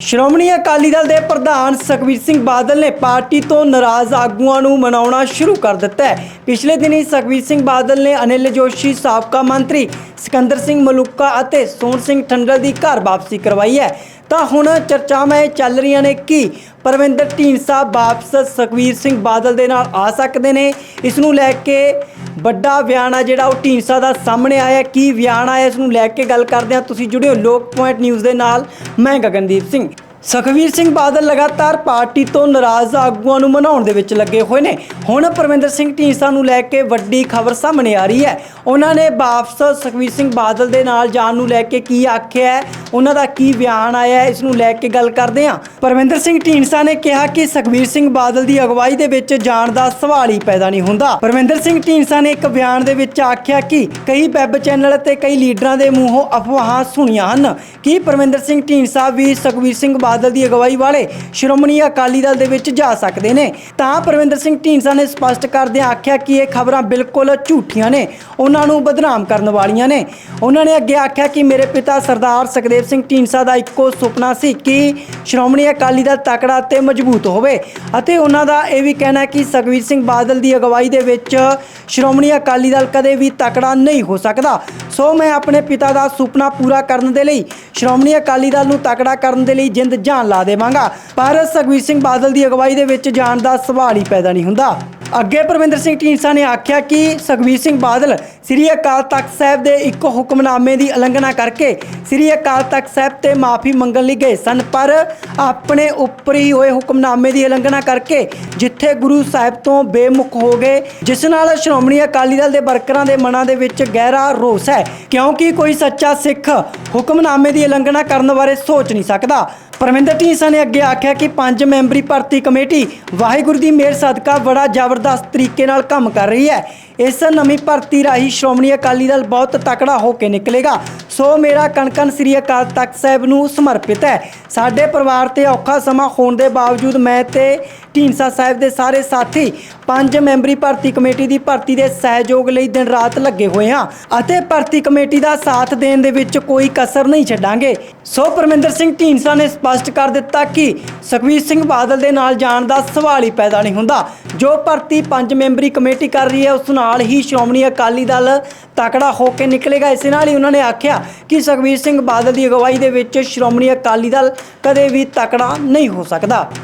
ਸ਼੍ਰੋਮਣੀ ਅਕਾਲੀ ਦਲ ਦੇ ਪ੍ਰਧਾਨ ਸੁਖਬੀਰ ਸਿੰਘ ਬਾਦਲ ਨੇ ਪਾਰਟੀ ਤੋਂ ਨਾਰਾਜ਼ ਆਗੂਆਂ ਨੂੰ ਮਨਾਉਣਾ ਸ਼ੁਰੂ ਕਰ ਦਿੱਤਾ ਹੈ। ਪਿਛਲੇ ਦਿਨੀ ਸੁਖਬੀਰ ਸਿੰਘ ਬਾਦਲ ਨੇ ਅਨਿਲ ਜੋਸ਼ੀ, ਸਾਬਕਾ ਮੰਤਰੀ ਸਿਕੰਦਰ ਸਿੰਘ ਮਲੂਕਾ ਅਤੇ ਸੋਹਣ ਸਿੰਘ ਠੰਡਲ ਦੀ ਘਰ ਵਾਪਸੀ ਕਰਵਾਈ ਹੈ। ਤਾਂ ਹੁਣ ਚਰਚਾਵਾਂ ਇਹ ਚੱਲ ਰਹੀਆਂ ਨੇ ਕਿ ਪਰਵਿੰਦਰ ਢੀਂਡਸਾ ਵਾਪਸ ਸੁਖਬੀਰ ਸਿੰਘ ਬਾਦਲ ਦੇ ਨਾਲ ਆ ਸਕਦੇ ਨੇ। ਇਸ ਨੂੰ ਲੈ ਕੇ ਵੱਡਾ ਬਿਆਨ ਆ ਜਿਹੜਾ ਉਹ ਢੀਂਡਸਾ ਦਾ ਸਾਹਮਣੇ ਆਇਆ। ਕੀ ਬਿਆਨ ਆਇਆ ਇਸ ਨੂੰ ਲੈ ਕੇ ਗੱਲ ਕਰਦੇ ਹਾਂ। ਤੁਸੀਂ ਜੁੜਿਓ ਲੋਕ ਪੁਆਇੰਟ ਨਿਊਜ਼ ਦੇ ਨਾਲ। ਮੈਂ ਗਗਨਦੀਪ ਸਿੰਘ। ਸੁਖਬੀਰ ਸਿੰਘ ਬਾਦਲ ਲਗਾਤਾਰ ਪਾਰਟੀ ਤੋਂ ਨਾਰਾਜ਼ ਆਗੂਆਂ ਨੂੰ ਮਨਾਉਣ ਦੇ ਵਿੱਚ ਲੱਗੇ ਹੋਏ ਨੇ। ਹੁਣ ਪਰਮਿੰਦਰ ਸਿੰਘ ਢੀਂਡਸਾ ਨੂੰ ਲੈ ਕੇ ਵੱਡੀ ਖਬਰ ਸਾਹਮਣੇ ਆ ਰਹੀ ਹੈ। ਉਹਨਾਂ ਨੇ ਵਾਪਸ ਸੁਖਬੀਰ ਸਿੰਘ ਬਾਦਲ ਦੇ ਨਾਲ ਜਾਣ ਨੂੰ ਲੈ ਕੇ ਕੀ ਆਖਿਆ ਹੈ? ਉਹਨਾਂ ਦਾ ਕੀ ਬਿਆਨ ਆਇਆ ਹੈ, ਇਸ ਨੂੰ ਲੈ ਕੇ ਗੱਲ ਕਰਦੇ ਹਾਂ। ਪਰਮਿੰਦਰ ਸਿੰਘ ਢੀਂਡਸਾ ਨੇ ਕਿਹਾ ਕਿ ਸੁਖਬੀਰ ਸਿੰਘ ਬਾਦਲ ਦੀ ਅਗਵਾਈ ਦੇ ਵਿੱਚ ਜਾਣ ਦਾ ਸਵਾਲ ਹੀ ਪੈਦਾ ਨਹੀਂ ਹੁੰਦਾ। ਪਰਮਿੰਦਰ ਸਿੰਘ ਢੀਂਡਸਾ ਨੇ ਇੱਕ ਬਿਆਨ ਦੇ ਵਿੱਚ ਆਖਿਆ ਕਿ ਕਈ ਵੈਬ ਚੈਨਲ ਤੇ ਕਈ ਲੀਡਰਾਂ ਦੇ ਮੂੰਹੋਂ ਅਫਵਾਹਾਂ ਸੁਣੀਆਂ ਹਨ। ਕਿ ਪਰਮਿੰਦਰ ਸਿੰਘ ਢੀਂਡਸਾ ਵੀ ਸੁਖਬੀਰ ਸਿੰਘ ਬਾਦਲ ਦੀ ਅਗਵਾਈ ਵਾਲੇ ਸ਼੍ਰੋਮਣੀ ਅਕਾਲੀ ਦਲ ਦੇ ਵਿੱਚ ਜਾ ਸਕਦੇ ਨੇ? ਤਾਂ ਪਰਮਿੰਦਰ ਸਿੰਘ ਢੀਂਡਸਾ ਨੇ ਸਪਸ਼ਟ ਕਰਦਿਆਂ ਆਖਿਆ ਕਿ ਇਹ ਖਬਰਾਂ ਬਿਲਕੁਲ ਝੂਠੀਆਂ ਨੇ। ਉਹਨਾਂ ਨੂੰ ਬਦਨਾਮ ਕਰਨ ਵਾਲੀਆਂ ਨੇ। ਉਹਨਾਂ ਨੇ ਅੱਗੇ ਆਖਿਆ ਕਿ ਮੇਰੇ ਪਿਤਾ ਸਰਦਾਰ ਸੁਖਦੇਵ ਸਿੰਘ ਢੀਂਡਸਾ ਦਾ ਇੱਕੋ ਸੁਪਨਾ ਸੀ ਕਿ ਸ਼੍ਰੋਮਣੀ ਅਕਾਲੀ ਦਲ ਤਕੜਾ ਤੇ ਮਜ਼ਬੂਤ ਹੋਵੇ। ਅਤੇ ਉਹਨਾਂ ਦਾ ਇਹ ਵੀ ਕਹਿਣਾ ਕਿ ਸੁਖਬੀਰ ਸਿੰਘ ਬਾਦਲ ਦੀ ਅਗਵਾਈ ਦੇ ਵਿੱਚ ਸ਼੍ਰੋਮਣੀ ਅਕਾਲੀ ਦਲ ਕਦੇ ਵੀ ਤਕੜਾ ਨਹੀਂ ਹੋ ਸਕਦਾ। ਸੋ ਮੈਂ ਆਪਣੇ ਪਿਤਾ ਦਾ ਸੁਪਨਾ ਪੂਰਾ ਕਰਨ ਦੇ ਲਈ, ਸ਼੍ਰੋਮਣੀ ਅਕਾਲੀ ਦਲ ਨੂੰ ਤਕੜਾ ਕਰਨ ਦੇ ਲਈ ਜਿੰਦ ਜਾਨ ਲਾ ਦੇਵਾਂਗਾ। ਪਰ ਸੁਖਬੀਰ ਸਿੰਘ ਬਾਦਲ ਦੀ ਅਗਵਾਈ ਦੇ ਵਿੱਚ ਜਾਣ ਦਾ ਸਵਾਲ ਹੀ ਪੈਦਾ ਨਹੀਂ ਹੁੰਦਾ। ਅੱਗੇ ਪਰਮਿੰਦਰ ਸਿੰਘ ਢੀਂਡਸਾ ਨੇ ਆਖਿਆ ਕਿ ਸੁਖਬੀਰ ਸਿੰਘ ਬਾਦਲ ਸ੍ਰੀ ਅਕਾਲ ਤਖਤ ਸਾਹਿਬ ਦੇ ਇੱਕ ਹੁਕਮਨਾਮੇ ਦੀ ਉਲੰਘਣਾ ਕਰਕੇ ਸ੍ਰੀ ਅਕਾਲ ਤਖਤ ਸਾਹਿਬ ਤੇ ਮਾਫੀ ਮੰਗਣ ਲਈ ਗਏ ਸਨ, ਪਰ ਆਪਣੇ ਉੱਪਰ ਹੀ ਹੋਏ ਹੁਕਮਨਾਮੇ ਦੀ ਉਲੰਘਣਾ ਕਰਕੇ ਜਿੱਥੇ ਗੁਰੂ ਸਾਹਿਬ ਤੋਂ ਬੇਮੁਖ ਹੋ ਗਏ, ਜਿਸ ਨਾਲ ਸ਼੍ਰੋਮਣੀ ਅਕਾਲੀ ਦਲ ਦੇ ਵਰਕਰਾਂ ਦੇ ਮਨਾਂ ਦੇ ਵਿੱਚ ਗਹਿਰਾ ਰੋਸ ਹੈ, ਕਿਉਂਕਿ ਕੋਈ ਸੱਚਾ ਸਿੱਖ ਹੁਕਮਨਾਮੇ ਦੀ ਉਲੰਘਣਾ ਕਰਨ ਬਾਰੇ ਸੋਚ ਨਹੀਂ ਸਕਦਾ। ਪਰਮਿੰਦਰ ਢੀਂਡਸਾ ਨੇ ਅੱਗੇ ਆਖਿਆ ਕਿ ਪੰਜ ਮੈਂਬਰੀ ਭਰਤੀ ਕਮੇਟੀ ਵਾਹਿਗੁਰੂ ਦੀ ਮਿਹਰ ਸਦਕਾ ਬੜਾ ਜ਼ਬਰਦਸਤ ਤਰੀਕੇ ਨਾਲ ਕੰਮ ਕਰ ਰਹੀ ਹੈ। ਇਸ ਨਵੀਂ ਭਰਤੀ ਰਾਹੀਂ ਸ਼੍ਰੋਮਣੀ ਅਕਾਲੀ ਦਲ ਬਹੁਤ ਤਕੜਾ ਹੋ ਕੇ ਨਿਕਲੇਗਾ। ਸੋ ਮੇਰਾ ਕਣਕਣ ਸ੍ਰੀ ਅਕਾਲ ਤਖਤ ਸਾਹਿਬ ਨੂੰ ਸਮਰਪਿਤ ਹੈ। ਸਾਡੇ ਪਰਿਵਾਰ ਤੇ ਔਖਾ ਸਮਾਂ ਹੋਣ ਦੇ ਬਾਵਜੂਦ ਮੈਂ ਤੇ ਢੀਂਡਸਾ ਸਾਹਿਬ ਦੇ ਸਾਰੇ ਸਾਥੀ ਪੰਜ ਮੈਂਬਰੀ ਭਰਤੀ ਕਮੇਟੀ ਦੀ ਭਰਤੀ ਦੇ ਸਹਿਯੋਗ ਲਈ ਦਿਨ ਰਾਤ ਲੱਗੇ ਹੋਏ ਹਾਂ ਅਤੇ ਭਰਤੀ ਕਮੇਟੀ ਦਾ ਸਾਥ ਦੇਣ ਦੇ ਵਿੱਚ ਕੋਈ ਕਸਰ ਨਹੀਂ ਛੱਡਾਂਗੇ। ਸੋ ਪਰਮਿੰਦਰ ਸਿੰਘ ਢੀਂਡਸਾ ਨੇ ਸਪਸ਼ਟ ਕਰ ਦਿੱਤਾ ਕਿ ਸੁਖਬੀਰ ਸਿੰਘ ਬਾਦਲ ਦੇ ਨਾਲ ਜਾਣ ਦਾ ਸਵਾਲ ਹੀ ਪੈਦਾ ਨਹੀਂ ਹੁੰਦਾ। ਜੋ ਭਰਤੀ ਪੰਜ ਮੈਂਬਰੀ ਕਮੇਟੀ ਕਰ ਰਹੀ ਹੈ, ਉਸ ਨਾਲ ਹੀ ਸ਼੍ਰੋਮਣੀ ਅਕਾਲੀ ਦਲ ਤਕੜਾ ਹੋ ਕੇ ਨਿਕਲੇਗਾ। ਇਸੇ ਨਾਲ ਹੀ ਉਹਨਾਂ ਨੇ ਆਖਿਆ ਕਿ ਸੁਖਬੀਰ ਸਿੰਘ ਬਾਦਲ ਦੀ ਅਗਵਾਈ ਦੇ ਵਿੱਚ ਸ਼੍ਰੋਮਣੀ ਅਕਾਲੀ ਦਲ ਕਦੇ ਵੀ ਤਕੜਾ ਨਹੀਂ ਹੋ ਸਕਦਾ।